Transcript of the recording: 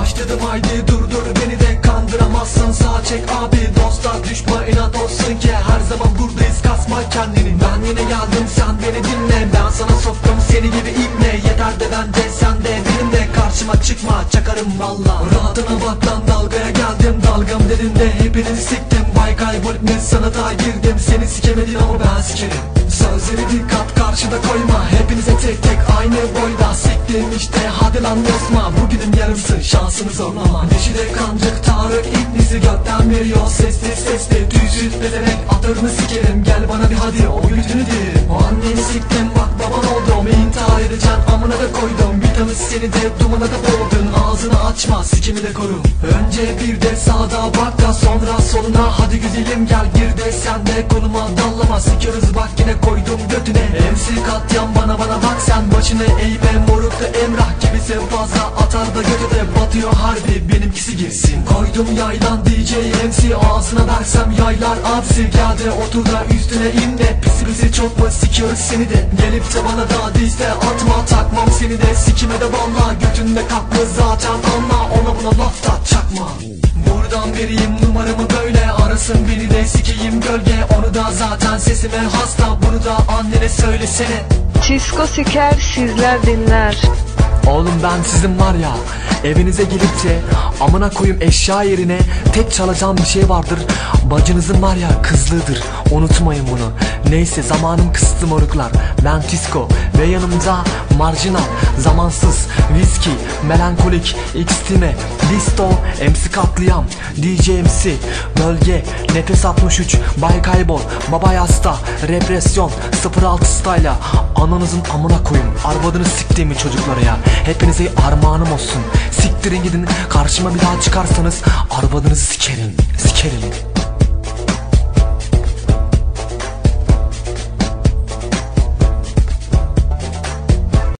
Başladım haydi durdur beni de kandıramazsın. Sağ çek abi Dostlar düşma inat olsun ki her zaman buradayız kasma kendini. Ben yine geldim sen beni dinle. Ben sana soktum seni gibi ibne Yeter de ben de sen de benimle. Karşıma çıkma çakarım valla. Rahatına bak lan dalgaya geldim. Dalgam dedim de hepinizi siktim Baykay volüpne sanata girdim. Seni sikemedin ama ben sikerim. Sözleri dikkat karşıda koyma. Hepinize tek tek aynı boyda. Siktim işte hadi lan bozma Bugünün yarımsın şansını zorlama Dişide kancık Tarık İbnisi gökten veriyor. Sesli sesli düzüz bezenek Atırını sikerim. Gel bana bir hadi tanış seni de dumana da boğdun. Ağzını açma sikimi de koru. Önce bir de sağda bak da sonra soluna. Hadi güzelim gel gir de sen de koluma dallama. Sikiyoruz bak yine koydum götüne. MC katliam bana bana bak sen. Başını eğme da Emrah gibisin fazla atar da götü de batıyor harbi. Benimkisi girsin. Koydum yaydan DJ MC ağzına versem yaylar Gel de otur da üstüne in de pisi pisi çok mu sikiyoruz seni de. Gelip de bana da dizde atma takmam seni de. Sikime de valla Götünde kalkma zaten anla. Ona buna laf da çakma Buradan vereyim numaramı böyle da zaten sesime hasta bunu da annene söylesene Cisco siker sizler dinler. Oğlum ben sizin var ya evinize gelip de amına koyayım eşya yerine tek çalacağım bir şey vardır. Bacınızın var ya kızlığıdır. Unutmayın bunu. Neyse zamanım kısıtlı moruklar. Ben Tisco ve yanımda marjinal, zamansız, viski, melankolik, xtime, listo, MC katliam, DJ MC, bölge, nefes 63, bay kaybol, baba yasta, represyon, 06 style'a, ananızın amına koyun, arvadını siktiğimi çocuklara ya. Hepinize armağanım olsun. Siktirin gidin karşıma bir daha çıkarsanız arvadınızı sikerim, sikerim.